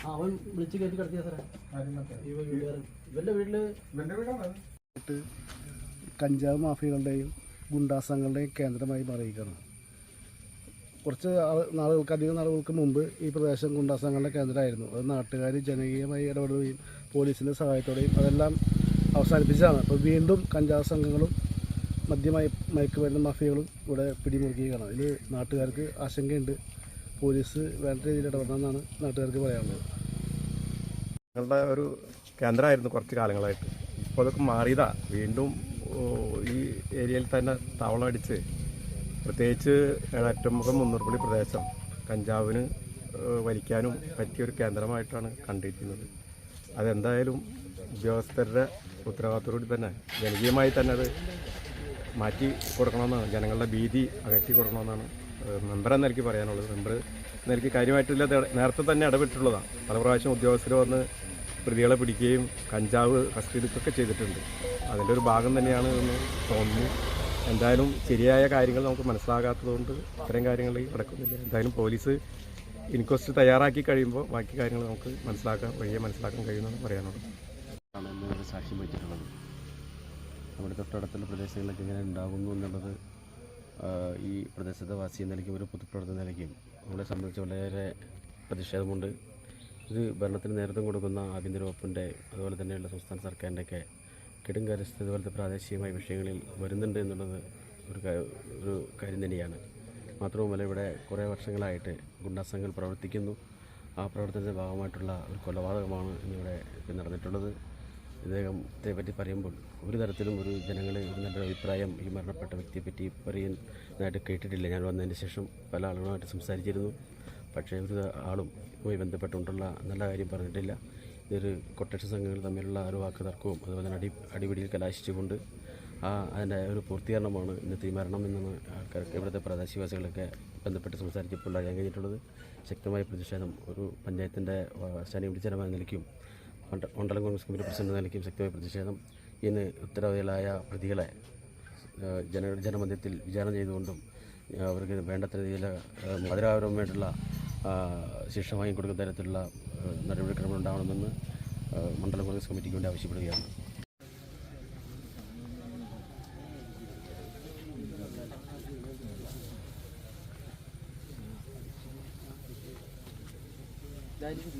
ആ, അവൻ വിളിച്ച് കയറ്റി കിടത്തിയ സാറേ. ഇവ വീട്ടുകാരൻ ഇവന്റെ വീട്ടിൽ കഞ്ചാവ് മാഫിയകളുടെയും ഗുണ്ടാസങ്ങളുടെയും കേന്ദ്രമായി മാറിയിരിക്കുകയാണ് കുറച്ച് നാളുകൾക്ക് അധികം നാളുകൾക്ക് മുമ്പ് ഈ പ്രദേശം ഗുണ്ടാസങ്ങളുടെ കേന്ദ്രമായിരുന്നു. അത് നാട്ടുകാർ ജനകീയമായി ഇടപെടുകയും പോലീസിന്റെ സഹായത്തോടെയും അതെല്ലാം അവസാനിപ്പിച്ചതാണ്. അപ്പോൾ വീണ്ടും കഞ്ചാവ് സംഘങ്ങളും മദ്യമായി മയക്കുമരുന്ന് മാഫിയകളും ഇവിടെ പിടിമുറുക്കുകയാണ്. ഇതിൽ നാട്ടുകാർക്ക് ആശങ്കയുണ്ട്. പോലീസ് വേണ്ട രീതിയിൽ ഇടപെടണമെന്നാണ് നാട്ടുകാർക്ക് പറയാനുള്ളത്. ഞങ്ങളുടെ ഒരു കേന്ദ്രമായിരുന്നു കുറച്ച് കാലങ്ങളായിട്ട്. ഇപ്പോൾ അതൊക്കെ മാറിയതാണ് വീണ്ടും ഈ ഏരിയയിൽ തന്നെ താവളം അടിച്ച് പ്രത്യേകിച്ച് ഏറ്റുമുഖം മുന്നൂർപ്പള്ളി പ്രദേശം കഞ്ചാവിന് വലിക്കാനും പറ്റിയൊരു കേന്ദ്രമായിട്ടാണ് കണ്ടിരിക്കുന്നത്. അതെന്തായാലും ഉദ്യോഗസ്ഥരുടെ ഉത്തരവാദിത്തത്തോടുകൂടി തന്നെ ജനകീയമായി തന്നെ അത് മാറ്റി കൊടുക്കണമെന്നാണ് ജനങ്ങളുടെ ഭീതി അകറ്റി കൊടുക്കണമെന്നാണ് മെമ്പറെ നിലയ്ക്ക് പറയാനുള്ളത്. മെമ്പർ നിലയ്ക്ക് കാര്യമായിട്ടില്ല നേരത്തെ തന്നെ ഇടപെട്ടിട്ടുള്ളതാണ് പല പ്രാവശ്യം ഉദ്യോഗസ്ഥർ വന്ന് പ്രതികളെ പിടിക്കുകയും കഞ്ചാവ് കസ്റ്റഡിക്കൊക്കെ ചെയ്തിട്ടുണ്ട്. അതിന്റെ ഒരു ഭാഗം തന്നെയാണ് എന്ന് തോന്നുന്നു. എന്തായാലും ശരിയായ കാര്യങ്ങൾ നമുക്ക് മനസ്സിലാകാത്തതുകൊണ്ട് ഇത്തരം കാര്യങ്ങൾ നടക്കുന്നില്ല. എന്തായാലും പോലീസ് ഇൻക്വസ്റ്റ് തയ്യാറാക്കി കഴിയുമ്പോൾ ബാക്കി കാര്യങ്ങൾ നമുക്ക് മനസ്സിലാക്കാൻ വഴിയെ മനസ്സിലാക്കാൻ കഴിയുമെന്നാണ് പറയാനുള്ളത് സാക്ഷ്യം വഹിച്ചിട്ടുള്ളത് നമ്മുടെ തൊട്ടടുത്തുള്ള പ്രദേശങ്ങളിലൊക്കെ ഇങ്ങനെ ഉണ്ടാകുന്നു എന്നുള്ളത് ഈ പ്രദേശത്തെ വാസി നിലയ്ക്കും ഒരു പുതുപ്രവർത്തന നിലയ്ക്കും നമ്മളെ സംബന്ധിച്ച് വളരെ പ്രതിഷേധമുണ്ട്. ഇത് ഭരണത്തിന് നേതൃത്വം കൊടുക്കുന്ന ആഭ്യന്തര വകുപ്പിന്റെ അതുപോലെ തന്നെയുള്ള സംസ്ഥാന സർക്കാരിന്റെയൊക്കെ കെടുംകാര്യസ്ഥ ഇതുപോലത്തെ പ്രാദേശികമായ വിഷയങ്ങളിൽ വരുന്നുണ്ട് എന്നുള്ളത് ഒരു ഒരു കാര്യം തന്നെയാണ്. മാത്രവുമല്ല ഇവിടെ കുറേ വർഷങ്ങളായിട്ട് ഗുണ്ടാസംഘങ്ങൾ പ്രവർത്തിക്കുന്നു. ആ പ്രവർത്തനത്തിന്റെ ഭാഗമായിട്ടുള്ള ഒരു കൊലപാതകമാണ് ഇന്നിവിടെ നടന്നിട്ടുള്ളത്. ഇദ്ദേഹത്തെ പറ്റി പറയുമ്പോൾ ഒരു തരത്തിലും ഒരു ജനങ്ങളെ ഒരു നല്ല അഭിപ്രായം ഈ മരണപ്പെട്ട വ്യക്തിയെ പറ്റി പറയാനായിട്ട് കേട്ടിട്ടില്ല. ഞാൻ വന്നതിന് ശേഷം പല ആളുകളുമായിട്ട് സംസാരിച്ചിരുന്നു. പക്ഷേ ഒരു ആളും ഇതുമായി ബന്ധപ്പെട്ടുകൊണ്ടുള്ള നല്ല കാര്യം പറഞ്ഞിട്ടില്ല. ഇതൊരു കൊട്ടേഷൻ സംഘങ്ങൾ തമ്മിലുള്ള ഒരു വാക്ക് തർക്കവും അതുപോലെ തന്നെ അടി അടിപിടിയിൽ കലാശിച്ചുകൊണ്ട് ആ അതിന്റെ ഒരു പൂർത്തീകരണമാണ് ഇന്നത്തെ ഈ മരണം എന്നാണ് ആൾക്കാർക്ക് ഇവിടുത്തെ പ്രദേശവാസികളൊക്കെ ബന്ധപ്പെട്ട് സംസാരിച്ചപ്പോൾ അറിയാൻ കഴിഞ്ഞിട്ടുള്ളത്. ശക്തമായ പ്രതിഷേധം ഒരു പഞ്ചായത്തിന്റെ സ്റ്റാൻഡിംഗ് വിളിച്ചരമായ നിലയ്ക്കും മണ്ഡ- മണ്ഡലം കോൺഗ്രസ് കമ്മിറ്റി പ്രസിഡന്റ് നിലയ്ക്കും ശക്തമായ പ്രതിഷേധം. ഇന്ന് ഉത്തരവാദികളായ പ്രതികളെ ജന ജനമധ്യത്തിൽ വിചാരണ ചെയ്തുകൊണ്ടും അവർക്ക് വേണ്ടത്ര രീതിയിൽ മധുരാപരമായിട്ടുള്ള ശിക്ഷ വാങ്ങിക്കൊടുക്കുന്ന തരത്തിലുള്ള ഏഹ്, നടപടിക്രമം ഉണ്ടാവണമെന്ന് മണ്ഡലം കോൺഗ്രസ് കമ്മിറ്റിക്ക് വേണ്ടി ആവശ്യപ്പെടുകയാണ് ഇതായിരിക്കും